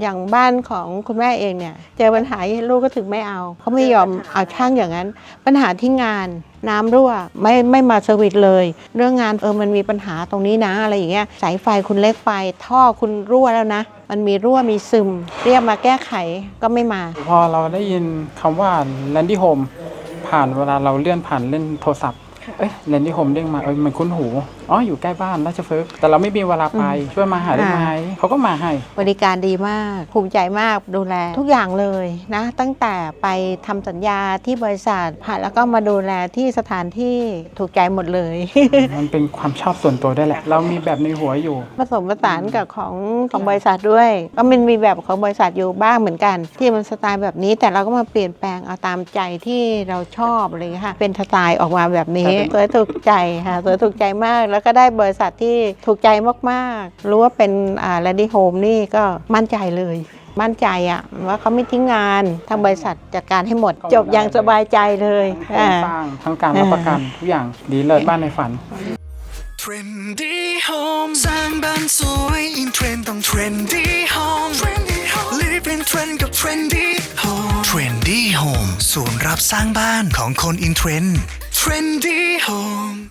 อย่างบ้านของคุณแม่เองเนี่ยเจอปัญหาลูกก็ถึงไม่เอาเขาไม่ยอมเอาช่างอย่างนั้น ปัญหาที่งานน้ำรั่วไม่ไม่มาเซอร์วิสเลย เรื่องงานเออมันมีปัญหาตรงนี้นะอะไรอย่างเงี้ยสายไฟคุณเล็กไปท่อคุณรั่วแล้วนะ มันมีรั่วมีซึม เรียกมาแก้ไขก็ไม่มา พอเราได้ยินคำว่า Landy Home ผ่านเวลาเราเลื่อนผ่านเล่นโทรศัพท์ เอ้ย Landy Home เด้งมาเอ้ยมันคุ้นหูอ๋ออยู่ใกล้บ้านราชพฤกษ์แต่เราไม่มีเวลาไปช่วยมาหาได้ไหมอ่าเขาก็มาให้ บริการดีมากภูมิใจมากดูแล ทุกอย่างเลยนะ ตั้งแต่ไปทำสัญญาที่บริษัทผ่านแล้วก็มาดูแลที่สถานที่ถูกใจหมดเลย มันเป็นความชอบส่วนตัวได้วยแหละ เรามีแบบในหัวอยู่ผสมผสานกับของของบริษัทด้วย ก็มันมีแบบของบริษัทอยู่บ้างเหมือนกัน ที่มันสไตล์แบบนี้แต่เราก็มาเปลี่ยนแปลงเอาตามใจที่เราชอบอะไรอย่างเงี้ยค่ะเป็นสไตล์ออกมาแบบนี้ครับสวยถูกใจค่ะสวยถูกใจมาก แล้วก็ได้บริษัทที่ถูกใจมากๆ รู้ว่าเป็นอ่า Ready Home นี่ก็มั่นใจเลยมั่นใจอะว่าเขาไม่ทิ้งงานทางบริษัทจัดการให้หมด จบอย่างสบายใจเลยโครอ่างสร้างทั้งการรับประกันทุกอย่างดีเลิศบ้านในฝัน Trendy Home สร้างบ้านสวยอินเทรนด์ต้อง Trendy Home Live in Trend กับ Trendy Home Trendy Home ศูนย์รับสร้างบ้านของคนอินเทรนด์ Trendy Home